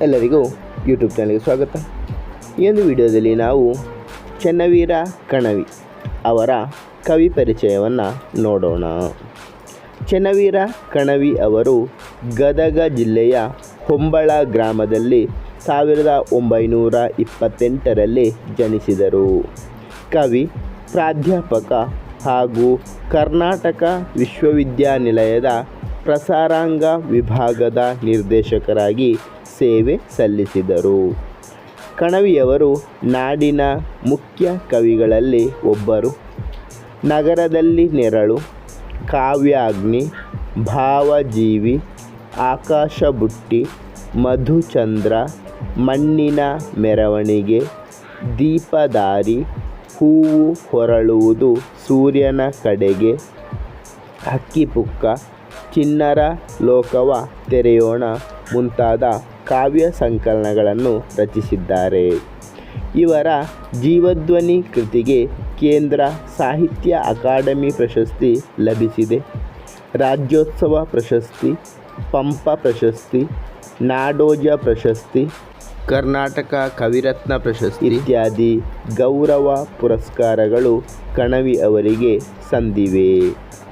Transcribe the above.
ಎಲ್ಲರಿಗೂ ಯೂಟ್ಯೂಬ್ ಚಾನಲ್ಗೆ ಸ್ವಾಗತ. ಈ ಒಂದು ವಿಡಿಯೋದಲ್ಲಿ ನಾವು ಚೆನ್ನವೀರ ಕಣವಿ ಅವರ ಕವಿ ಪರಿಚಯವನ್ನು ನೋಡೋಣ. ಚೆನ್ನವೀರ ಕಣವಿ ಅವರು ಗದಗ ಜಿಲ್ಲೆಯ ಹೊಂಬಳ ಗ್ರಾಮದಲ್ಲಿ ಸಾವಿರದ ಒಂಬೈನೂರ ಇಪ್ಪತ್ತೆಂಟರಲ್ಲಿ ಜನಿಸಿದರು. ಕವಿ, ಪ್ರಾಧ್ಯಾಪಕ ಹಾಗೂ ಕರ್ನಾಟಕ ವಿಶ್ವವಿದ್ಯಾನಿಲಯದ ಪ್ರಸಾರಾಂಗ ವಿಭಾಗದ ನಿರ್ದೇಶಕರಾಗಿ ಸೇವೆ ಸಲ್ಲಿಸಿದರು. ಕಣವಿಯವರು ನಾಡಿನ ಮುಖ್ಯ ಕವಿಗಳಲ್ಲಿ ಒಬ್ಬರು. ನಗರದಲ್ಲಿ ನೆರಳು, ಕಾವ್ಯಾಗ್ನಿ, ಭಾವಜೀವಿ ಆಕಾಶ ಬುಟ್ಟಿ ಮಧುಚಂದ್ರ, ಮಣ್ಣಿನ ಮೆರವಣಿಗೆ ದೀಪದಾರಿ ಹೂವು ಹೊರಳುವುದು ಸೂರ್ಯನ ಕಡೆಗೆ, ಹಕ್ಕಿಪುಕ್ಕ ಚಿಣ್ಣರ ಲೋಕವ ತೆರೆಯೋಣ ಮುಂತಾದ ಕಾವ್ಯ ಸಂಕಲನಗಳನ್ನು ರಚಿಸಿದ್ದಾರೆ. ಇವರ ಜೀವಧ್ವನಿ ಕೃತಿಗೆ ಕೇಂದ್ರ ಸಾಹಿತ್ಯ ಅಕಾಡೆಮಿ ಪ್ರಶಸ್ತಿ ಲಭಿಸಿದೆ. ರಾಜ್ಯೋತ್ಸವ ಪ್ರಶಸ್ತಿ, ಪಂಪ ಪ್ರಶಸ್ತಿ, ನಾಡೋಜ ಪ್ರಶಸ್ತಿ, ಕರ್ನಾಟಕ ಕವಿರತ್ನ ಪ್ರಶಸ್ತಿ ಇತ್ಯಾದಿ ಗೌರವ ಪುರಸ್ಕಾರಗಳು ಕಣವಿ ಅವರಿಗೆ ಸಂದಿವೆ.